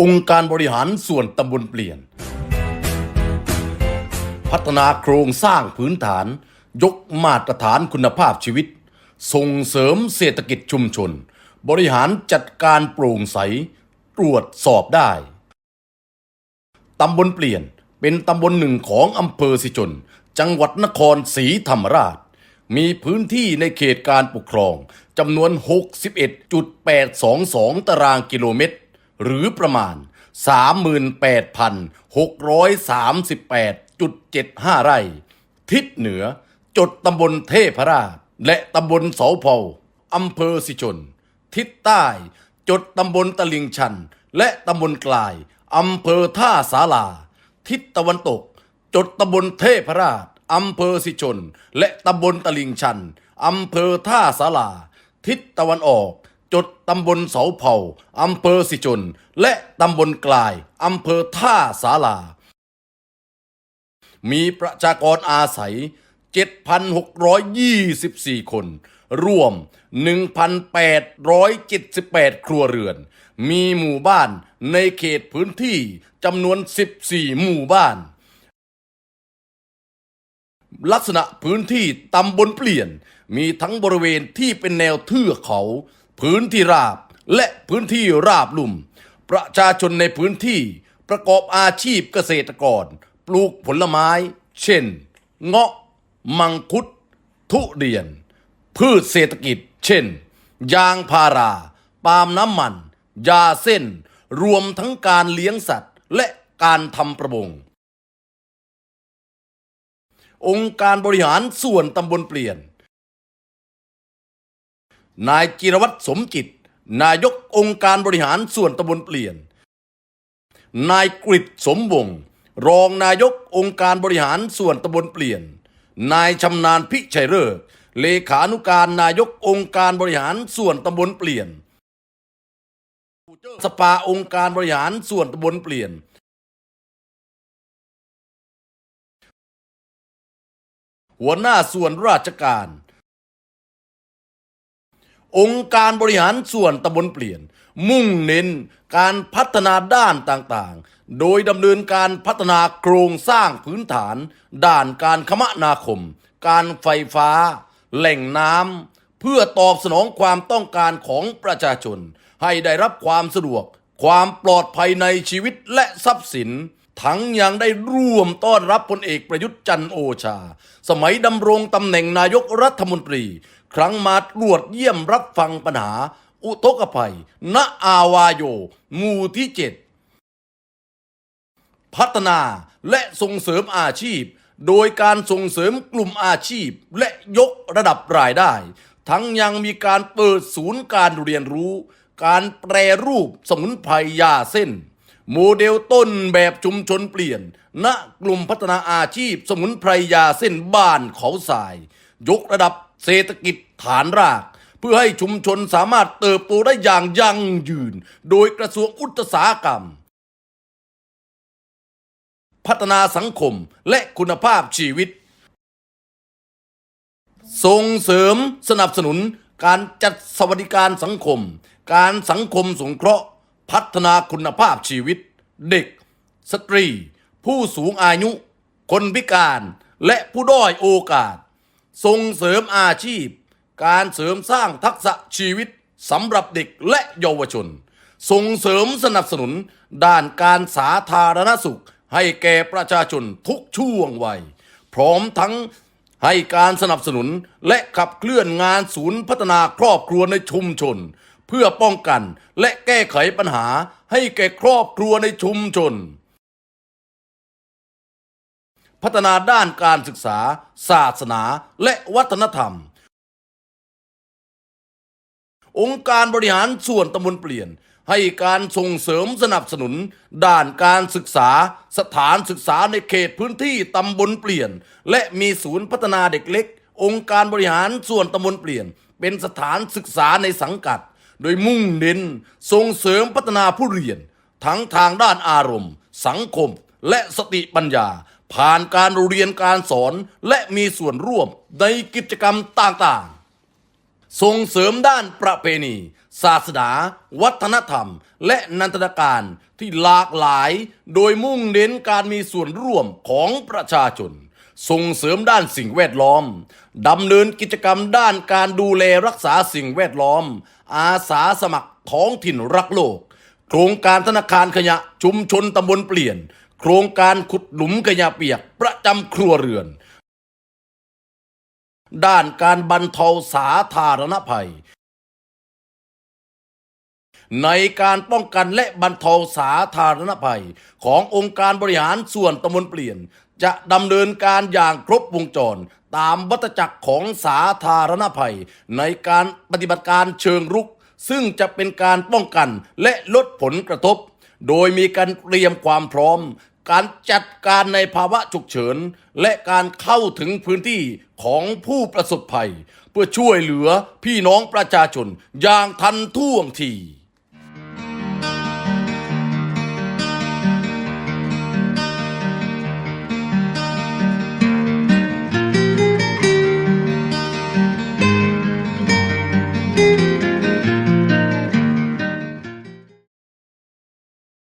องค์การบริหารส่วนตำบลเปลี่ยน พัฒนาโครงสร้างพื้นฐาน ยกมาตรฐานคุณภาพชีวิต ส่งเสริมเศรษฐกิจชุมชน บริหารจัดการโปร่งใส ตรวจสอบได้ ตำบลเปลี่ยนเป็นตำบลหนึ่งของอำเภอสิจนจังหวัดนครศรีธรรมราช มีพื้นที่ในเขตการปกครองจำนวน 61.822 ตารางกิโลเมตร หรือประมาณ 38,638.75 ไร่ ทิศเหนือจดตำบลเทพราช และตำบลเสาเผาอำเภอสิชน ทิศใต้จดตำบลตลิงชัน และตำบลกลายอำเภอท่าสาลา ทิศตะวันตก จดตำบลเทพราชอำเภอสิชน และตำบลตลิงชันอำเภอท่าสาลา ทิศตะวันออก จดตำบลเสาเผาอำเภอสิชนและตำบลกลายอำเภอท่าสาลา มีประชากรอาศัย 7,624 คน รวม 1,878 ครัวเรือน มีหมู่บ้านในเขตพื้นที่จำนวน 14 หมู่บ้าน ลักษณะพื้นที่ตำบลเปลี่ยน มีทั้งบริเวณที่เป็นแนวเทือกเขา พื้นที่ราบและพื้นที่ราบลุ่ม ประชาชนในพื้นที่ประกอบอาชีพเกษตรกร ปลูกผลไม้ เช่น เงาะ มังคุด ทุเรียน พืชเศรษฐกิจ เช่น ยางพารา ปาล์มน้ำมัน ยาเส้น รวมทั้งการเลี้ยงสัตว์และการทำประมงองค์การบริหารส่วนตำบลเปลี่ยน นายจิรวัตรสมจิต นายกองค์การบริหารส่วนตำบลเปลี่ยน นายกฤษสมวงรองนายกองค์การบริหารส่วนตำบลเปลี่ยน นายชำนาญพิชัยเลิกเลขานุการนายกองค์การบริหารส่วนตำบลเปลี่ยน สภาองค์การบริหารส่วนตำบลเปลี่ยน หัวหน้าส่วนราชการ องค์การบริหารส่วนตำบลเปลี่ยน มุ่งเน้นการพัฒนาด้านต่างๆ โดยดำเนินการพัฒนาโครงสร้างพื้นฐาน ด้านการคมนาคม การไฟฟ้า แหล่งน้ำเพื่อตอบสนองความต้องการของประชาชน ให้ได้รับความสะดวก ความปลอดภัยในชีวิตและทรัพย์สิน ทั้งยังได้ร่วมต้อนรับพลเอกประยุทธ์จันโอชา สมัยดำรงตำแหน่งนายกรัฐมนตรี ครั้งมาตรวจเยี่ยมรับฟังปัญหา อุทกภัย ณ อาวาโยหมู่ที่เจ็ดพัฒนาและส่งเสริมอาชีพ โดยการส่งเสริมกลุ่มอาชีพและยกระดับรายได้ ทั้งยังมีการเปิดศูนย์การเรียนรู้ การแปรรูปสมุนไพรยาเส้น โมเดลต้นแบบชุมชนเปลี่ยน ณกลุ่มพัฒนาอาชีพสมุนไพรยาเส้นบ้านเขาสาย ยกระดับเศรษฐกิจฐานราก เพื่อให้ชุมชนสามารถเติบโตได้อย่างยั่งยืน โดยกระทรวงอุตสาหกรรม พัฒนาสังคมและคุณภาพชีวิต ส่งเสริมสนับสนุนการจัดสวัสดิการสังคม การสังคมสงเคราะห์ พัฒนาคุณภาพชีวิต เด็ก สตรี ผู้สูงอายุ คนพิการและผู้ด้อยโอกาส ส่งเสริมอาชีพ การเสริมสร้างทักษะชีวิตสำหรับเด็กและเยาวชน ส่งเสริมสนับสนุนด้านการสาธารณสุข ให้แก่ประชาชนทุกช่วงวัย พร้อมทั้งให้การสนับสนุนและขับเคลื่อนงานศูนย์พัฒนาครอบครัวในชุมชน เพื่อป้องกันและแก้ไขปัญหาให้แก่ครอบครัวในชุมชน พัฒนาด้านการศึกษา ศาสนาและวัฒนธรรม องค์การบริหารส่วนตำบลเปลี่ยนให้การส่งเสริมสนับสนุน ด้านการศึกษา สถานศึกษาในเขตพื้นที่ตำบลเปลี่ยน และมีศูนย์พัฒนาเด็กเล็ก องค์การบริหารส่วนตำบลเปลี่ยน เป็นสถานศึกษาในสังกัด โดยมุ่งเน้นส่งเสริมพัฒนาผู้เรียน ทั้งทางด้านอารมณ์ สังคม และสติปัญญา ผ่านการเรียนการสอนและมีส่วนร่วมในกิจกรรมต่างๆ ส่งเสริมด้านประเพณี ศาสนา วัฒนธรรม และนันทนาการที่หลากหลาย โดยมุ่งเน้นการมีส่วนร่วมของประชาชนส่งเสริมด้านสิ่งแวดล้อม ดำเนินกิจกรรมด้านการดูแลรักษาสิ่งแวดล้อมอาสาสมัครท้องถิ่นรักโลก โครงการธนาคารขยะชุมชนตำบลเปลี่ยน โครงการขุดหลุมขยะเปียกประจำครัวเรือน ด้านการบรรเทาสาธารณภัย ในการป้องกันและบรรเทาสาธารณภัย ขององค์การบริหารส่วนตำบลเปลี่ยน จะดำเนินการอย่างครบวงจร ตามวัตจักรของสาธารณภัย ในการปฏิบัติการเชิงรุก ซึ่งจะเป็นการป้องกันและลดผลกระทบ โดยมีการเตรียมความพร้อม การจัดการในภาวะฉุกเฉิน และการเข้าถึงพื้นที่ของผู้ประสบภัย เพื่อช่วยเหลือพี่น้องประชาชนอย่างทันท่วงที